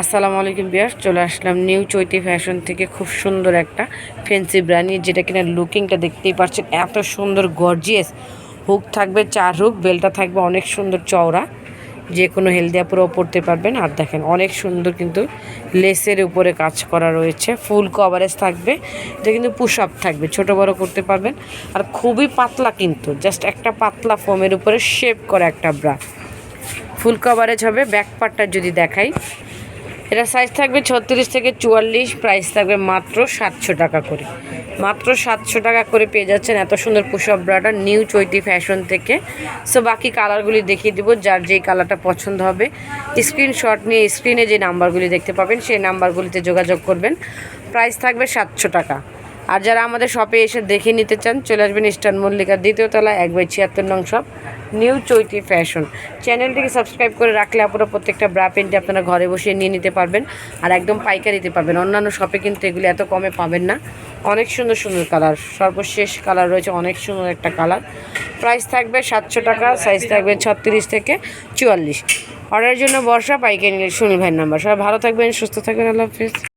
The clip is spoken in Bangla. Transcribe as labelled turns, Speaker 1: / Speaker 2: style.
Speaker 1: আসসালামু আলাইকুম বিয়াস চলে আসলাম নিউ চৈতি ফ্যাশন থেকে খুব সুন্দর একটা ফেন্সি ব্রানি যেটা কিনা লুকিংটা দেখতেই পাচ্ছেন, এত সুন্দর গর্জিয়াস হুক থাকবে, চার হুক, বেলটা থাকবে, অনেক সুন্দর চওড়া যে কোনো হেলদি আপুরাও পরতে পারবেন। আর দেখেন, অনেক সুন্দর কিন্তু লেসের উপরে কাজ করা রয়েছে, ফুল কভারেজ থাকবে, এটা কিন্তু পুশ আপ থাকবে, ছোটো বড় করতে পারবেন। আর খুবই পাতলা কিন্তু, জাস্ট একটা পাতলা ফোমের উপরে শেপ করা একটা ব্রা। ফুল কভারেজ হবে, ব্যাক পার্টটা যদি দেখাই এটা সাইজ থাকবে ছত্রিশ থেকে চুয়াল্লিশ প্রাইস থাকবে মাত্র সাতশো টাকা করে। মাত্র সাতশো টাকা করে পেয়ে যাচ্ছেন এত সুন্দর পুষপ ব্রাটা নিউ চৈতি ফ্যাশন থেকে। সো বাকি কালারগুলি দেখিয়ে দেবো, যার যেই কালারটা পছন্দ হবে। স্ক্রিনশট নিয়ে স্ক্রিনে যে নাম্বারগুলি দেখতে পাবেন, সেই নাম্বারগুলিতে যোগাযোগ করবেন। প্রাইস থাকবে সাতশো টাকা। আর যারা আমাদের শপে এসে দেখে নিতে চান, চলে আসবেন ইস্টার্ন মল্লিকার দ্বিতীয় তলা এক বাই ছিয়াত্তর নং শপ নিউ চৈতি ফ্যাশন চ্যানেলটিকে সাবস্ক্রাইব করে রাখলে আপনারা প্রত্যেকটা ব্রা প্যান্টে আপনারা ঘরে বসে নিয়ে নিতে পারবেন আর একদম পাইকারিতে পাবেন অন্যান্য শপে কিন্তু এগুলি এত কমে পাবেন না। অনেক সুন্দর সুন্দর কালার সর্বশেষ কালার রয়েছে অনেক সুন্দর একটা কালার প্রাইস থাকবে সাতশো টাকা সাইজ থাকবে ছত্রিশ থেকে চুয়াল্লিশ। অর্ডারের জন্য বর্ষা পাইকারি নিলে সুনীল ভাইয়ের নাম্বার সবাই ভালো থাকবেন, সুস্থ থাকবেন। আল্লাহ হাফিজ।